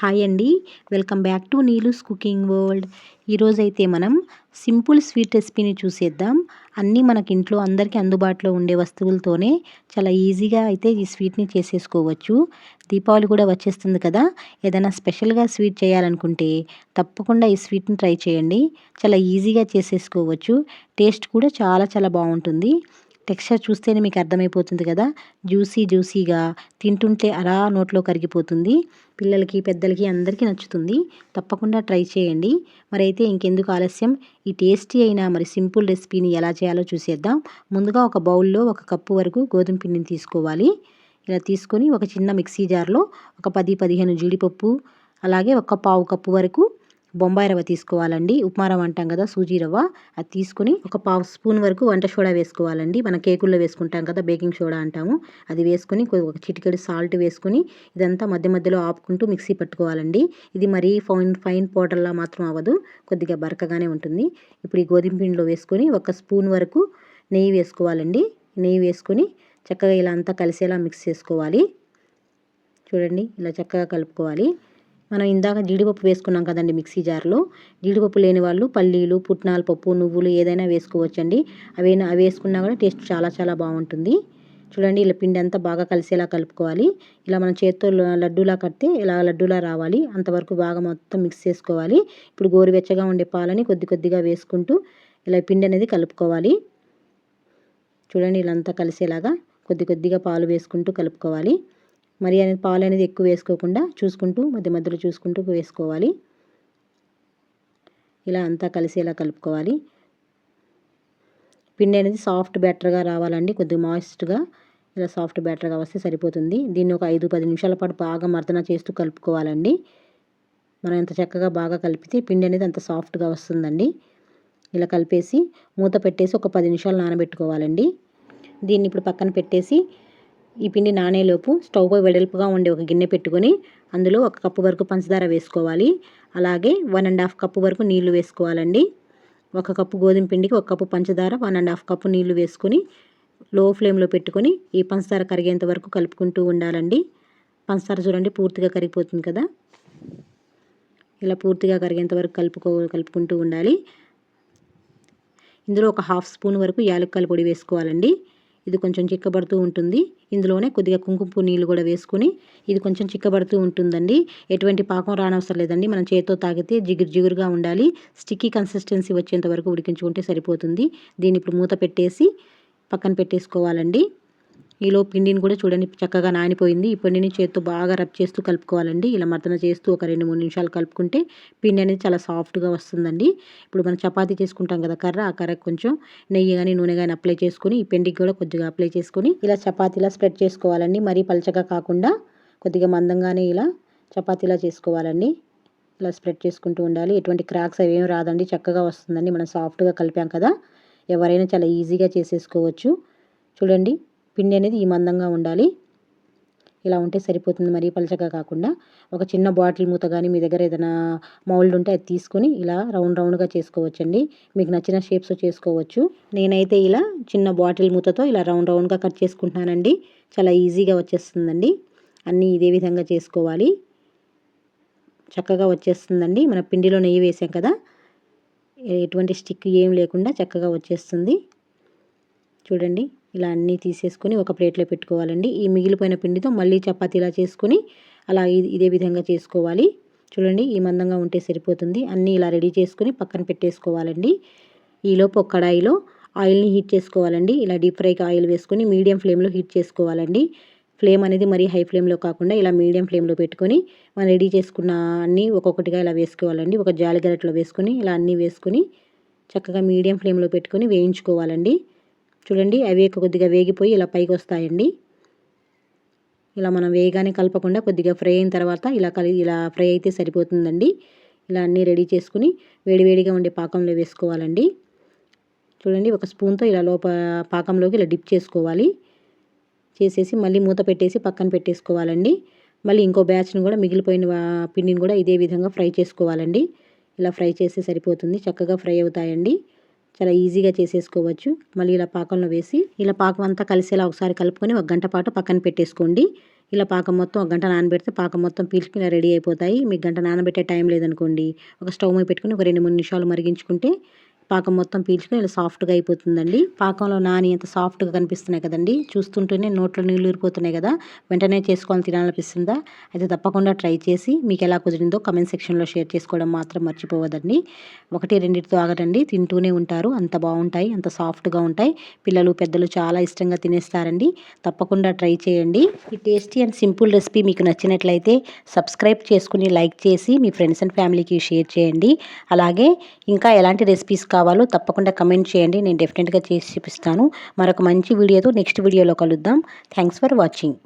Hi అండి. Welcome back to Neelu's cooking world. ఈరోజైతే మనం సింపుల్ స్వీట్ రెసిపీని చూసేద్దాం. అన్నీ మనకి ఇంట్లో అందరికీ అందుబాటులో ఉండే వస్తువులతోనే చాలా ఈజీగా అయితే ఈ స్వీట్ని చేసేసుకోవచ్చు. దీపావళి కూడా వచ్చేస్తుంది కదా. ఏదైనా స్పెషల్గా స్వీట్ చేయాలనుకుంటే తప్పకుండా ఈ స్వీట్ని ట్రై చేయండి. చాలా ఈజీగా చేసేసుకోవచ్చు. టేస్ట్ కూడా చాలా చాలా బాగుంటుంది. టెక్స్చర్ చూస్తేనే మీకు అర్థమైపోతుంది కదా. జ్యూసీ జ్యూసీగా తింటుంటే అలా నోట్లో కరిగిపోతుంది. పిల్లలకి పెద్దలకి అందరికీ నచ్చుతుంది. తప్పకుండా ట్రై చేయండి. మరి అయితే ఇంకెందుకు ఆలస్యం? ఈ టేస్టీ అయిన మరి సింపుల్ రెసిపీని ఎలా చేయాలో చూసేద్దాం. ముందుగా ఒక బౌల్లో ఒక కప్పు వరకు గోధుమ పిండిని తీసుకోవాలి. ఇలా తీసుకొని ఒక చిన్న మిక్సీ జార్లో ఒక పది పదిహేను జీడిపప్పు అలాగే ఒక పావు కప్పు వరకు బొంబాయి రవ్వ తీసుకోవాలండి. ఉప్మా రవ్వ అంటాం కదా సూజీ రవ్వ. అది తీసుకొని ఒక పావు స్పూన్ వరకు వంట సోడా వేసుకోవాలండి. మన కేకుల్లో వేసుకుంటాం కదా బేకింగ్ సోడా అంటాము. అది వేసుకొని ఒక చిటికెడు సాల్ట్ వేసుకుని ఇదంతా మధ్య మధ్యలో ఆపుకుంటూ మిక్సీ పట్టుకోవాలండి. ఇది మరీ ఫైన్ ఫైన్ పౌడర్లా మాత్రం అవ్వదు. కొద్దిగా బరకగానే ఉంటుంది. ఇప్పుడు ఈ గోధుమ పిండిలో వేసుకొని ఒక స్పూన్ వరకు నెయ్యి వేసుకోవాలండి. నెయ్యి వేసుకొని చక్కగా ఇలా అంతా కలిసేలా మిక్స్ చేసుకోవాలి. చూడండి ఇలా చక్కగా కలుపుకోవాలి. మనం ఇందాక జీడిపప్పు వేసుకున్నాం కదండి మిక్సీ జార్లో. జీడిపప్పు లేని వాళ్ళు పల్లీలు పుట్నాల పప్పు నువ్వులు ఏదైనా వేసుకోవచ్చండి. అవి అవి వేసుకున్నా కూడా టేస్ట్ చాలా చాలా బాగుంటుంది. చూడండి ఇలా పిండి అంతా బాగా కలిసేలా కలుపుకోవాలి. ఇలా మనం చేత్తో లడ్డూలా కడితే ఇలా లడ్డూలా రావాలి. అంతవరకు బాగా మొత్తం మిక్స్ చేసుకోవాలి. ఇప్పుడు గోరువెచ్చగా ఉండే పాలని కొద్ది కొద్దిగా వేసుకుంటూ ఇలా పిండి అనేది కలుపుకోవాలి. చూడండి ఇలా అంతా కలిసేలాగా కొద్ది కొద్దిగా పాలు వేసుకుంటూ కలుపుకోవాలి. మరి అనేది పాలు అనేది ఎక్కువ వేసుకోకుండా చూసుకుంటూ మధ్య మధ్యలో చూసుకుంటూ వేసుకోవాలి. ఇలా అంతా కలిసేలా కలుపుకోవాలి. పిండి అనేది సాఫ్ట్ బ్యాటర్గా రావాలండి. కొద్దిగా మాయిస్ట్గా ఇలా సాఫ్ట్ బ్యాటర్గా వస్తే సరిపోతుంది. దీన్ని ఒక ఐదు పది నిమిషాల పాటు బాగా మర్దన చేస్తూ కలుపుకోవాలండి. మనం ఎంత చక్కగా బాగా కలిపితే పిండి అనేది అంత సాఫ్ట్గా వస్తుందండి. ఇలా కలిపేసి మూత పెట్టేసి ఒక పది నిమిషాలు నానబెట్టుకోవాలండి. దీన్ని ఇప్పుడు పక్కన పెట్టేసి ఈ పిండి నానేలోపు స్టవ్ పై వెడల్పుగా ఉండే ఒక గిన్నె పెట్టుకొని అందులో ఒక కప్పు వరకు పంచదార వేసుకోవాలి. అలాగే వన్ అండ్ హాఫ్ కప్పు వరకు నీళ్ళు వేసుకోవాలండి. ఒక కప్పు గోధుమ పిండికి ఒక కప్పు పంచదార వన్ అండ్ హాఫ్ కప్పు నీళ్ళు వేసుకొని లో ఫ్లేమ్లో పెట్టుకొని ఈ పంచదార కరిగేంత వరకు కలుపుకుంటూ ఉండాలండి. పంచదార చూడండి పూర్తిగా కరిగిపోతుంది కదా. ఇలా పూర్తిగా కరిగేంత వరకు కలుపుకో కలుపుకుంటూ ఉండాలి. ఇందులో ఒక హాఫ్ స్పూన్ వరకు యాలక్కల పొడి వేసుకోవాలండి. ఇది కొంచెం చిక్కబడుతూ ఉంటుంది. ఇందులోనే కొద్దిగా కుంకుమ నీళ్ళు కూడా వేసుకుని ఇది కొంచెం చిక్కబడుతూ ఉంటుందండి. ఎటువంటి పాకం రానవసరం లేదండి. మనం చేతితో తాగితే జిగురు జిగురుగా ఉండాలి. స్టిక్కీ కన్సిస్టెన్సీ వచ్చేంత వరకు ఉడికించుకుంటే సరిపోతుంది. దీన్ని ఇప్పుడు మూత పెట్టేసి పక్కన పెట్టేసుకోవాలండి. ఈలో పిండిని కూడా చూడండి చక్కగా నానిపోయింది. ఈ పిండిని చేత్తో బాగా రబ్ చేస్తూ కలుపుకోవాలండి. ఇలా మర్దన చేస్తూ ఒక రెండు మూడు నిమిషాలు కలుపుకుంటే పిండి అనేది చాలా సాఫ్ట్గా వస్తుందండి. ఇప్పుడు మనం చపాతీ చేసుకుంటాం కదా కర్ర ఆ కర్ర కొంచెం నెయ్యి కానీ నూనె కానీ అప్లై చేసుకుని ఈ పిండికి కూడా కొద్దిగా అప్లై చేసుకుని ఇలా చపాతీలా స్ప్రెడ్ చేసుకోవాలండి. మరీ పలచగా కాకుండా కొద్దిగా మందంగానే ఇలా చపాతీలా చేసుకోవాలండి. ఇలా స్ప్రెడ్ చేసుకుంటూ ఉండాలి. ఎటువంటి క్రాక్స్ అవి ఏం రాదండి. చక్కగా వస్తుందండి. మనం సాఫ్ట్గా కలిపాం కదా ఎవరైనా చాలా ఈజీగా చేసేసుకోవచ్చు. చూడండి. పిండి అనేది ఈ మందంగా ఉండాలి. ఇలా ఉంటే సరిపోతుంది. మరీ పలచగా కాకుండా ఒక చిన్న బాటిల్ మూత కానీ మీ దగ్గర ఏదైనా మౌల్డ్ ఉంటే అది తీసుకొని ఇలా రౌండ్ రౌండ్గా చేసుకోవచ్చండి. మీకు నచ్చిన షేప్స్ చేసుకోవచ్చు. నేనైతే ఇలా చిన్న బాటిల్ మూతతో ఇలా రౌండ్ రౌండ్గా కట్ చేసుకుంటున్నానండి. చాలా ఈజీగా వచ్చేస్తుందండి. అన్నీ ఇదే విధంగా చేసుకోవాలి. చక్కగా వచ్చేస్తుందండి. మన పిండిలో నెయ్యి వేసాం కదా. ఎటువంటి స్టిక్ ఏం లేకుండా చక్కగా వచ్చేస్తుంది. చూడండి. ఇలా అన్నీ తీసేసుకొని ఒక ప్లేట్లో పెట్టుకోవాలండి. ఈ మిగిలిపోయిన పిండితో మళ్ళీ చపాతీలా చేసుకొని అలా ఇదే విధంగా చేసుకోవాలి. చూడండి ఈ మందంగా ఉంటే సరిపోతుంది. అన్నీ ఇలా రెడీ చేసుకొని పక్కన పెట్టేసుకోవాలండి. ఈలోపు ఒక కడాయిలో ఆయిల్ని హీట్ చేసుకోవాలండి. ఇలా డీప్ ఫ్రైకి ఆయిల్ వేసుకొని మీడియం ఫ్లేమ్లో హీట్ చేసుకోవాలండి. ఫ్లేమ్ అనేది మరీ హై ఫ్లేమ్లో కాకుండా ఇలా మీడియం ఫ్లేమ్లో పెట్టుకొని మనం రెడీ చేసుకున్న అన్నీ ఒక్కొక్కటిగా ఇలా వేసుకోవాలండి. ఒక జాలి గరట్లో వేసుకొని ఇలా అన్నీ వేసుకొని చక్కగా మీడియం ఫ్లేమ్లో పెట్టుకొని వేయించుకోవాలండి. చూడండి అవి కొద్దిగా వేగిపోయి ఇలా పైకి వస్తాయండి. ఇలా మనం వేయగానే కలపకుండా కొద్దిగా ఫ్రై అయిన తర్వాత ఇలా కలి ఇలా ఫ్రై అయితే సరిపోతుందండి. ఇలా అన్నీ రెడీ చేసుకుని వేడివేడిగా ఉండే పాకంలో వేసుకోవాలండి. చూడండి ఒక స్పూన్తో ఇలా లోప పాకంలోకి ఇలా డిప్ చేసుకోవాలి. చేసేసి మళ్ళీ మూత పెట్టేసి పక్కన పెట్టేసుకోవాలండి. మళ్ళీ ఇంకో బ్యాచ్ని కూడా మిగిలిపోయిన పిండిని కూడా ఇదే విధంగా ఫ్రై చేసుకోవాలండి. ఇలా ఫ్రై చేస్తే సరిపోతుంది చక్కగా ఫ్రై అవుతాయండి. చాలా ఈజీగా చేసేసుకోవచ్చు. మళ్ళీ ఇలా పాకంలో వేసి ఇలా పాకం అంతా కలిసేలా ఒకసారి కలుపుకొని ఒక గంట పాటు పక్కన పెట్టేసుకోండి. ఇలా పాకం మొత్తం ఒక గంట నానబెడితే పాకం మొత్తం పీల్చుకుని రెడీ అయిపోతాయి. మీకు గంట నానబెట్టే టైం లేదనుకోండి. ఒక స్టవ్ మీద పెట్టుకుని ఒక రెండు మూడు నిమిషాలు మరిగించుకుంటే పాకం మొత్తం పీల్చుకుని ఇలా సాఫ్ట్గా అయిపోతుందండి. పాకంలో నాని ఎంత సాఫ్ట్గా కనిపిస్తున్నాయి కదండి. చూస్తుంటేనే నోట్లో నీళ్ళు ఊరిపోతున్నాయి కదా. వెంటనే చేసుకొని తినాలనిపిస్తుందా? అయితే తప్పకుండా ట్రై చేసి మీకు ఎలా కుదిరిందో కమెంట్ సెక్షన్లో షేర్ చేసుకోవడం మాత్రం మర్చిపోవద్దండి. ఒకటి రెండింటితో ఆగటండి. తింటూనే ఉంటారు. అంత బాగుంటాయి. అంత సాఫ్ట్గా ఉంటాయి. పిల్లలు పెద్దలు చాలా ఇష్టంగా తినేస్తారండి. తప్పకుండా ట్రై చేయండి. ఈ టేస్టీ అండ్ సింపుల్ రెసిపీ మీకు నచ్చినట్లయితే సబ్స్క్రైబ్ చేసుకుని లైక్ చేసి మీ ఫ్రెండ్స్ అండ్ ఫ్యామిలీకి షేర్ చేయండి. అలాగే ఇంకా ఎలాంటి రెసిపీస్ కావాలో తప్పకుండా కమెంట్ చేయండి. నేను డెఫినెట్గా చేసి చూపిస్తాను. మరొక మంచి వీడియోతో నెక్స్ట్ వీడియోలో కలుద్దాం. Thanks for watching.